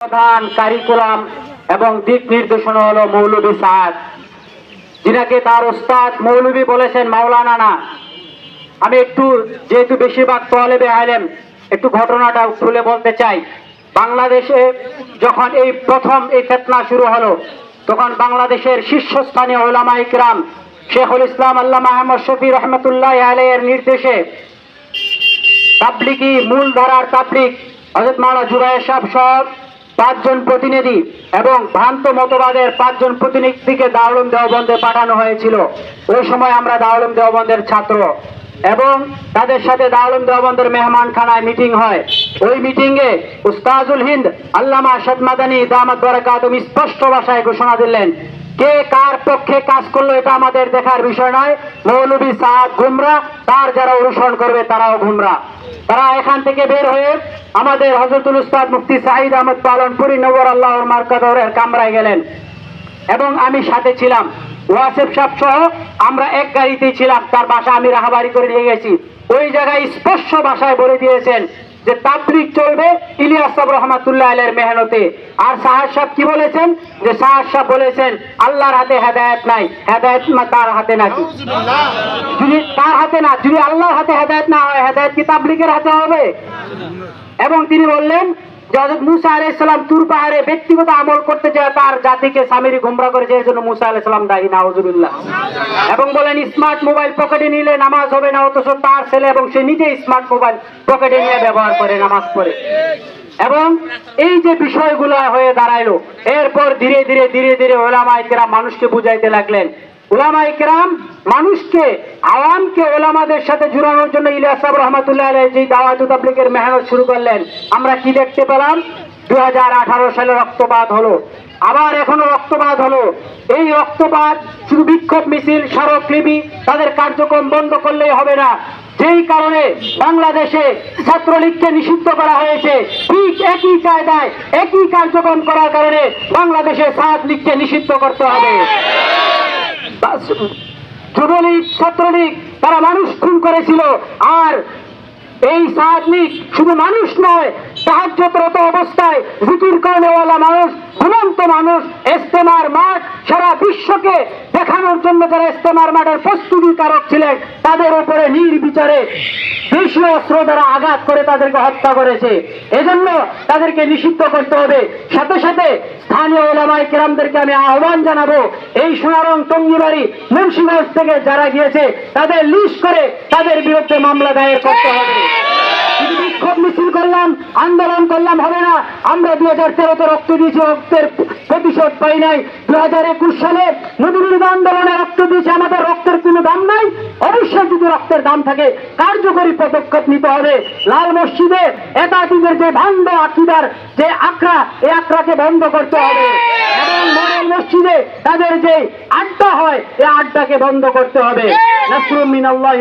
প্রধান কারিকুলাম এবং দিক নির্দেশনা হলো মৌলবী সাদ। যিনাকে তার ওস্তাদ মৌলবী বলেছেন মাওলানা না। আমি একটু, যেহেতু বেশিরভাগ তোয়ালেবে আলেম, একটু ঘটনাটা খুলে বলতে চাই। বাংলাদেশে যখন এই প্রথম এই ফেতনা শুরু হলো, তখন বাংলাদেশের শীর্ষস্থানীয় ওলামা ইকরাম শেখুল ইসলাম আল্লাহ আহমদ শফি রহমতুল্লাহ আলের নির্দেশে তাবলিকি মূল ধারার তাবলিক হজরত মাওলা জুবাইর সাহেব সব পাঁচজন প্রতিনিধি এবং ভ্রান্ত মতবাদের পাঁচজন প্রতিনিধিকে দারুল দেওবন্দে পাঠানো হয়েছিল। ওই সময় আমরা দারুল দেওবন্দের ছাত্র এবং তাদের সাথে দারুল দেওবন্দের মেহমান খানায় মিটিং হয়। ওই মিটিং এ উস্তাজুল হিন্দ, আল্লামা আশাদ মাদানী দামাত বরাকাতুম স্পষ্ট ভাষায় ঘোষণা দিলেন, কে কার পক্ষে কাজ করল এটা আমাদের দেখার বিষয় নয়। মৌলবী সাদ গুমরা তার যারা অনুসরণ করবে তারাও গুমরা তারা এখান থেকে বের হয়ে আমাদের হজরতুল উস্তাদ মুফতি সাহিদ আহমদ পালনপুরি নবর আল্লাহর মার্কাদরের কামরায় গেলেন। এবং আমি সাথে ছিলাম। ওয়াসেফ সাহেব সহ আমরা এক গাড়িতেই ছিলাম। তার বাসা আমি রাহাবাড়ি করে নিয়ে গেছি। ওই জায়গায় স্পষ্ট ভাষায় বলে দিয়েছেন যে তাবলিক চলবে ইলিয়াস সাহেব রহমাতুল্লাহ আলের মেহনতে। আর সাহাজ সাহেব কি বলেছেন? যে সাহাজ সাহেব বলেছেন আল্লাহর হাতে হেদায়ত নাই। হেদায়েত তার হাতে নাকি। হাতে না, যদি আল্লাহর হাতে হেদায়েত না হয়, হেদায়েত কি তাবলিকের হাতে হবে? এবং তিনি বললেন তুর ছেলে এবং সে নিজে স্মার্ট মোবাইল পকেটে নিয়ে ব্যবহার করে, নামাজ পড়ে। এবং এই যে বিষয়গুলো হয়ে দাঁড়াইলো, এরপর ধীরে ধীরে ধীরে ধীরে ওলামা ইকরাম মানুষকে বুঝাইতে লাগলেন ওলামা ইকরাম মানুষকে আওয়ামকে ওলামাদের সাথে জুড়ানোর জন্য ইলিয়াস সাহেব রহমতুল্লাহ যে দাওয়াত তাবলিগের মেহনত শুরু করলেন, আমরা কি দেখতে পেলাম? দু সালে রক্তপাত হলো। আবার এখনও রক্তপাত হলো। এই রক্তপাত শুধু বিক্ষোভ মিছিল স্মারকলিপি তাদের কার্যক্রম বন্ধ করলেই হবে না। যেই কারণে বাংলাদেশে ছাত্রলীগকে নিষিদ্ধ করা হয়েছে, ঠিক একই কায়দায় একই কার্যক্রম করার কারণে বাংলাদেশে সাত লীগকে নিষিদ্ধ করতে হবে। যুবলীগ, ছাত্রলীগ, তারা মানুষ খুন করেছিল। আর এই সাহায্যিক শুধু মানুষ নয় সাহায্যরত অবস্থায় জিকির করেওয়ালা মানুষ, ঘুমন্ত মানুষ এস্তেমার মাঠ, সারা বিশ্বকে দেখানোর জন্য যারা ইস্তেমার মাঠের প্রস্তুতি কারক ছিলেন, তাদের উপরে নির্বিচারে দেশীয় অস্ত্র দ্বারা আঘাত করে তাদেরকে হত্যা করেছে। এজন্য তাদেরকে নিষিদ্ধ করতে হবে। সাথে সাথে স্থানীয় ওলামাই কেরামদেরকে আমি আহ্বান জানাব, এই সোনারং টঙ্গিবাড়ি মুন্সিগঞ্জ থেকে যারা গিয়েছে, তাদের লিস্ট করে তাদের বিরুদ্ধে মামলা দায়ের করতে হবে। বিক্ষোভ মিছিল করলাম, আন্দোলন করলাম, হবে না। আমরা দুই হাজার তেরোতে রক্ত দিয়েছি, রক্তের প্রতিশোধ পাই নাই। দু হাজার একুশ সালে নদীবিরোধী আন্দোলনে রক্ত দিয়েছে আমাদের রক্তের কোনো দাম নাই অবশ্যই যদি রক্তের দাম থাকে কার্যকরী পদক্ষেপ নিতে হবে। লাল মসজিদে একাধিকের যে ভান্ড আকিদার যে আখড়া এই আখড়াকে বন্ধ করতে হবে। এবং মডেল মসজিদে তাদের যে আড্ডা হয় এই আড্ডাকে বন্ধ করতে হবে। নাসরুম মিনাল্লাহ